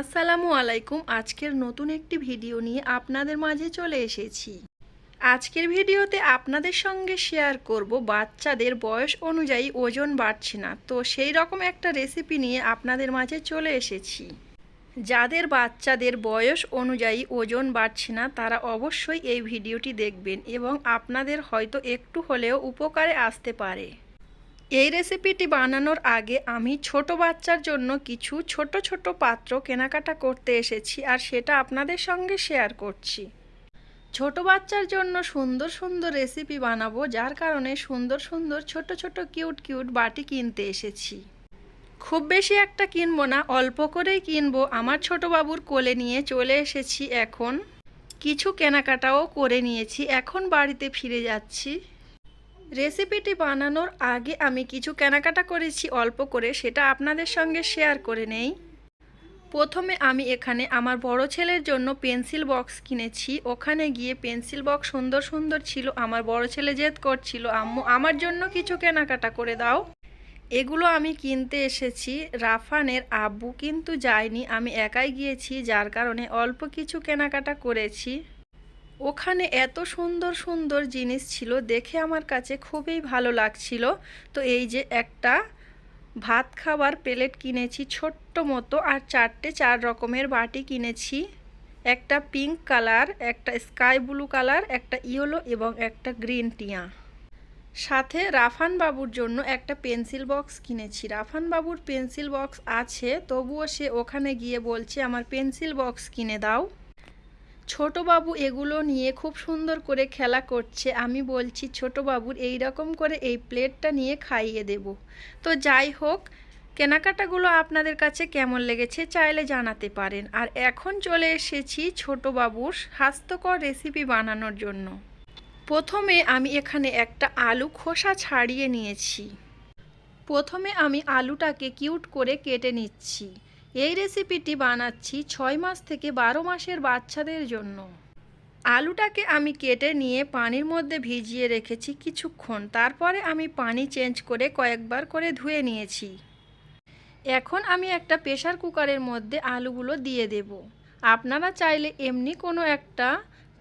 আসসালামু আলাইকুম। আজকের নতুন একটি ভিডিও নিয়ে আপনাদের মাঝে চলে এসেছি। আজকের ভিডিওতে আপনাদের সঙ্গে শেয়ার করব, বাচ্চাদের বয়স অনুযায়ী ওজন বাড়ছে না। তো সেই রকম একটা রেসিপি নিয়ে আপনাদের মাঝে চলে এসেছি। যাদের বাচ্চাদের বয়স অনুযায়ী ওজন বাড়ছে না, তারা অবশ্যই এই ভিডিওটি দেখবেন এবং আপনাদের হয়তো একটু হলেও উপকারে আসতে পারে। এই রেসিপিটি বানানোর আগে আমি ছোট বাচ্চার জন্য কিছু ছোট ছোট পাত্র কেনাকাটা করতে এসেছি আর সেটা আপনাদের সঙ্গে শেয়ার করছি। ছোট বাচ্চার জন্য সুন্দর সুন্দর রেসিপি বানাবো, যার কারণে সুন্দর সুন্দর ছোট ছোট কিউট কিউট বাটি কিনতে এসেছি। খুব বেশি একটা কিনবো না, অল্প করেই কিনবো। আমার ছোট বাবুর কোলে নিয়ে চলে এসেছি এখন। কিছু কেনাকাটাও করে নিয়েছি। এখন বাড়িতে ফিরে যাচ্ছি। রেসিপিটি বানানোর আগে আমি কিছু কেনাকাটা করেছি অল্প করে, সেটা আপনাদের সঙ্গে শেয়ার করে নেই। প্রথমে আমি এখানে আমার বড় ছেলের জন্য পেন্সিল বক্স কিনেছি। ওখানে গিয়ে পেন্সিল বক্স সুন্দর সুন্দর ছিল, আমার বড় ছেলে জেদ করছিল, আম্মু, আমার জন্য কিছু কেনাকাটা করে দাও। এগুলো আমি কিনতে এসেছি। রাফানের আব্বু কিন্তু যায়নি, আমি একাই গিয়েছি, যার কারণে অল্প কিছু কেনাকাটা করেছি। ওখানে এত সুন্দর সুন্দর জিনিস ছিল দেখে আমার কাছে খুবই ভালো লাগছিল। তো এই যে একটা ভাত খাবার প্লেট কিনেছি, ছোট্ট মতো, আর চারটে চার রকমের বাটি কিনেছি। একটা পিঙ্ক কালার, একটা স্কাই ব্লু কালার, একটা ইয়েলো এবং একটা গ্রিন টিয়া। সাথে রাফান বাবুর জন্য একটা পেন্সিল বক্স কিনেছি। রাফান বাবুর পেন্সিল বক্স আছে, তবুও সে ওখানে গিয়ে বলছে, আমার পেন্সিল বক্স কিনে দাও। ছোট বাবু এগুলো নিয়ে খুব সুন্দর করে খেলা করছে। আমি বলছি ছোট বাবুর এই রকম করে এই প্লেটটা নিয়ে খাইয়ে দেব। তো যাই হোক, কেনাকাটাগুলো আপনাদের কাছে কেমন লেগেছে চাইলে জানাতে পারেন। আর এখন চলে এসেছি ছোট বাবুর স্বাস্থ্যকর রেসিপি বানানোর জন্য। প্রথমে আমি এখানে একটা আলু খোসা ছাড়িয়ে নিয়েছি। প্রথমে আমি আলুটাকে কিউট করে কেটে নিচ্ছি। এই রেসিপিটি বানাচ্ছি ছয় মাস থেকে বারো মাসের বাচ্চাদের জন্য। আলুটাকে আমি কেটে নিয়ে পানির মধ্যে ভিজিয়ে রেখেছি কিছুক্ষণ। তারপরে আমি পানি চেঞ্জ করে কয়েকবার করে ধুয়ে নিয়েছি। এখন আমি একটা প্রেশার কুকারের মধ্যে আলুগুলো দিয়ে দেব। আপনারা চাইলে এমনি কোনো একটা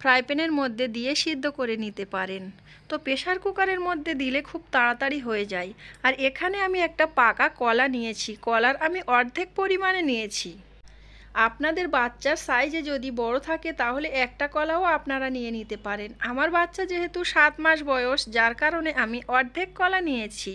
ফ্রাই প্যানের মধ্যে দিয়ে সিদ্ধ করে নিতে পারেন। তো প্রেশার কুকারের মধ্যে দিলে খুব তাড়াতাড়ি হয়ে যায়। আর এখানে আমি একটা পাকা কলা নিয়েছি। কলার আমি অর্ধেক পরিমাণে নিয়েছি। আপনাদের বাচ্চার সাইজে যদি বড় থাকে, তাহলে একটা কলাও আপনারা নিয়ে নিতে পারেন। আমার বাচ্চা যেহেতু সাত মাস বয়স, যার কারণে আমি অর্ধেক কলা নিয়েছি।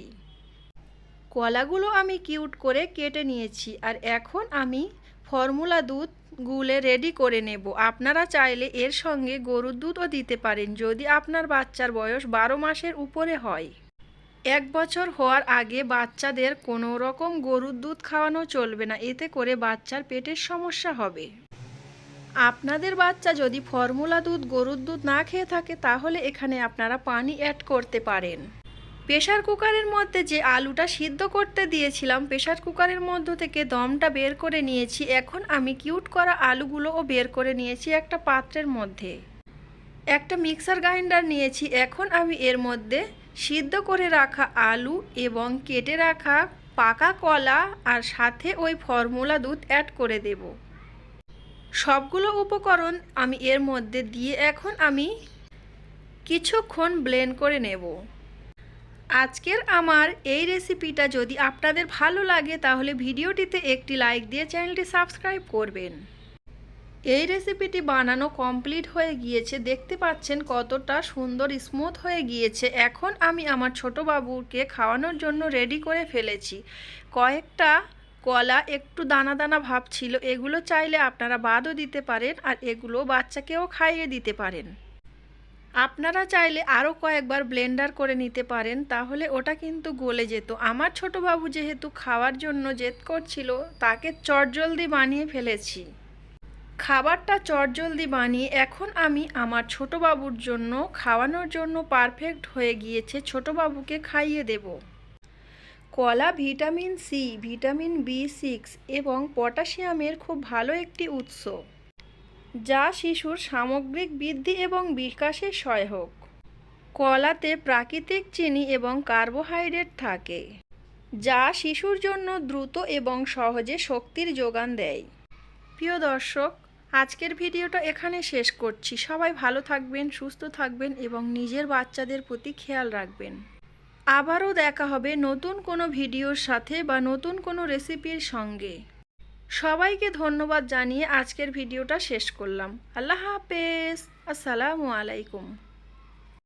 কলাগুলো আমি কিউট করে কেটে নিয়েছি। আর এখন আমি ফর্মুলা দুধ গুলে রেডি করে নেব। আপনারা চাইলে এর সঙ্গে গরুর দুধও দিতে পারেন যদি আপনার বাচ্চার বয়স বারো মাসের উপরে হয়। এক বছর হওয়ার আগে বাচ্চাদের কোনো রকম গরুর দুধ খাওয়ানো চলবে না। এতে করে বাচ্চার পেটের সমস্যা হবে। আপনাদের বাচ্চা যদি ফর্মুলা দুধ, গরুর দুধ না খেয়ে থাকে, তাহলে এখানে আপনারা পানি অ্যাড করতে পারেন। প্রেশার কুকারের মধ্যে যে আলুটা সিদ্ধ করতে দিয়েছিলাম প্রেশার কুকারের মধ্য থেকে দমটা বের করে নিয়েছি। এখন আমি কিউট করা আলুগুলোও বের করে নিয়েছি একটা পাত্রের মধ্যে। একটা মিক্সার গ্রাইন্ডার নিয়েছি। এখন আমি এর মধ্যে সিদ্ধ করে রাখা আলু এবং কেটে রাখা পাকা কলা আর সাথে ওই ফর্মুলা দুধ অ্যাড করে দেব। সবগুলো উপকরণ আমি এর মধ্যে দিয়ে এখন আমি কিছুক্ষণ ব্লেন্ড করে নেব। আজকের আমার এই রেসিপিটা যদি আপনাদের ভালো লাগে, তাহলে ভিডিওটিতে একটি লাইক দিয়ে চ্যানেলটি সাবস্ক্রাইব করবেন। এই রেসিপিটি বানানো কমপ্লিট হয়ে গিয়েছে। দেখতে পাচ্ছেন কতটা সুন্দর স্মুথ হয়ে গিয়েছে। এখন আমি আমার ছোট বাবুকে খাওয়ানোর জন্য রেডি করে ফেলেছি। কয়েকটা কলা, একটু দানা দানা ভাব ছিল। এগুলো চাইলে আপনারা বাদও দিতে পারেন আর এগুলো বাচ্চাকেও খাইয়ে দিতে পারেন। আপনারা চাইলে আরও কয়েকবার ব্লেন্ডার করে নিতে পারেন, তাহলে ওটা কিন্তু গলে যেত। আমার ছোট বাবু যেহেতু খাওয়ার জন্য জেদ করছিল, তাকে চটজলদি বানিয়ে ফেলেছি। খাবারটা চটজলদি বানিয়ে এখন আমি আমার ছোট বাবুর জন্য, খাওয়ানোর জন্য পারফেক্ট হয়ে গিয়েছে, ছোট বাবুকে খাইয়ে দেব। কলা, vitamin C, vitamin B six এবং পটাশিয়ামের খুব ভালো একটি উৎস। যা শিশুর সামগ্রিক বৃদ্ধি এবং বিকাশে সহায়ক। কলাতে প্রাকৃতিক চিনি এবং কার্বোহাইড্রেট থাকে, যা শিশুর জন্য দ্রুত এবং সহজে শক্তির যোগান দেয়। প্রিয় দর্শক, আজকের ভিডিওটা এখানে শেষ করছি। সবাই ভালো থাকবেন, সুস্থ থাকবেন এবং নিজের বাচ্চাদের প্রতি খেয়াল রাখবেন। আবারও দেখা হবে নতুন কোনো ভিডিওর সাথে বা নতুন কোনো রেসিপির সঙ্গে। সবাইকে ধন্যবাদ জানিয়ে আজকের ভিডিওটা শেষ করলাম। আল্লাহ হাফেজ। আসসালামু আলাইকুম।